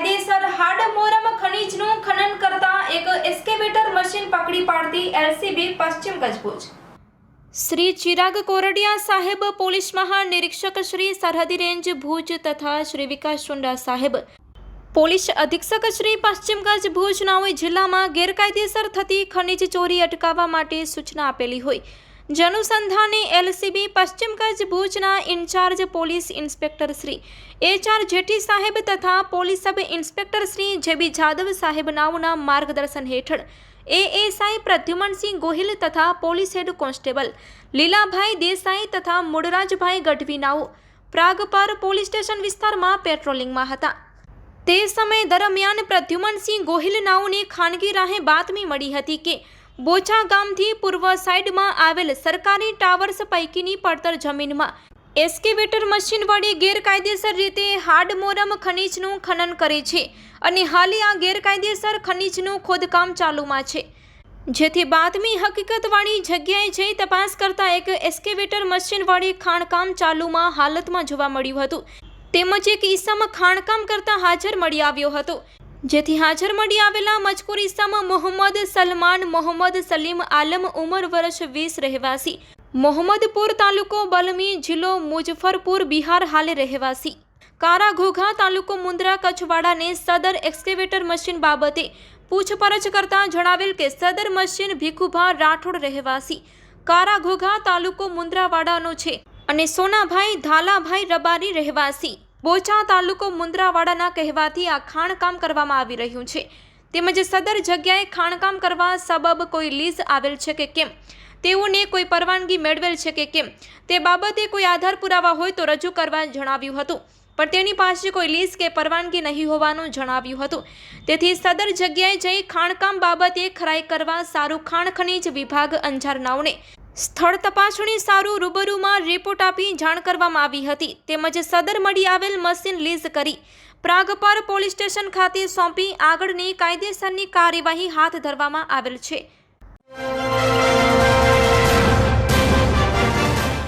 ગેરકાયદેસર હાડમોરમ ખનીજનું ખનન કરતા એક એસ્કેવેટર મશીન પકડી પાડતી એલસીબી પશ્ચિમ ગજબૂજ. શ્રી ચિરાગ કોરડિયા સાહેબ, પોલીસ મહાનિરીક્ષક શ્રી સરહદી રેન્જ ભુજ તથા શ્રી વિકાસ ચુંડા સાહેબ. પોલીસ અધિક્ષક શ્રી પશ્ચિમ કચ્છ ભુજ નાઓઈ જિલ્લામાં ગેરકાયદેસર થતી ખનીજ ચોરી અટકાવવા માટે સૂચના આપેલી હોય. જે અનુસંધાને એલસીબી પશ્ચિમ કચ્છ ભુજના incharge police inspector Shri H R Jethi સાહેબ તથા police sub inspector Shri J B Jadav સાહેબ નાઓના માર્ગદર્શન હેઠળ એએસઆઈ પ્રદ્યુમનસિંહ ગોહિલ તથા police head constable Lilabhai Desai તથા મુડરાજભાઈ ગઢવી નાઓ પ્રાગપર પોલીસ સ્ટેશન વિસ્તારમાં પેટ્રોલિંગમાં હતા. તે સમય દરમિયાન પ્રદ્યુમનસિંહ ગોહિલ નાઓને ખાનગી રાહે બાતમી મળી હતી કે બોચા ગામથી પૂર્વ સાઈડમાં આવેલ સરકારી ટાવર્સ પૈકીની પડતર જમીનમાં એસ્કેવેટર મશીન વડે ગેરકાયદેસર રીતે હાડમોરમ ખનીજનું ખનન કરે છે અને હાલે આ ગેરકાયદેસર ખનીજનું ખોદકામ ચાલુમાં છે. જેથી બાતમી હકીકતવાળી જગ્યાએ જઈ તપાસ કરતા એક એસ્કેવેટર મશીન વડે ખાણકામ ચાલુમાં હાલતમાં જોવા મળ્યું હતું. તેમજ એક ઈસમ ખાણકામ કરતા હાજર મળી આવ્યો હતો. જેથી હાજર મળી આવેલા મજકૂર ઈસમ મોહમ્મદ સલમાન, મોહમ્મદ સલીમ આલમ ઉમર વર્ષ વીસ રહેવાસી. મોહમ્મદપુર તાલુકો બલમી જિલ્લો મુજફરપુર બિહાર હાલે રહેવાસી. કારા ઘોઘા તાલુકો મુન્દ્રા કચ્છવાડાને સદર એક્સ્કેવેટર મશીન બાબતે પૂછપરછ કરતા જણાવેલ કે સદર મશીન ભીખુભા રાઠોડ રહેવાસી. કારા ઘોઘા તાલુકો મુન્દ્રાવાડાનો છે અને સોનાભાઈ, ધાલાભાઈ રબારી રહેવાસી. બોચા તાલુકો મુન્દ્રાવાડાના કહેવાથી આ ખાણકામ કરવામાં આવી રહ્યું છે. તેમજ સદર જગ્યાએ ખાણકામ કરવા સબબ કોઈ લીઝ આવેલ છે કે કેમ? તેઓને કોઈ પરવાનગી મેળવેલ છે કે કેમ? તે બાબતે કોઈ આધાર પુરાવા હોય તો રજૂ કરવા જણાવ્યું હતું. પણ તેની પાસે કોઈ લીઝ કે પરવાનગી નહીં હોવાનું જણાવ્યું હતું. તેથી સદર જગ્યાએ જઈ ખાણકામ બાબતે ખરાઈ કરવા સારું ખાણ ખનીજ વિભાગ અંજાર નાવને સ્થળ તપાસણી સારું રૂબરૂમાં રિપોર્ટ આપી જાણ કરવામાં આવી હતી. તેમજ સદર મળી આવેલ મશીન લીઝ કરી પ્રાગપર પોલીસ સ્ટેશન ખાતે સોંપી આગળની કાયદેસરની કાર્યવાહી હાથ ધરવામાં આવેલ છે.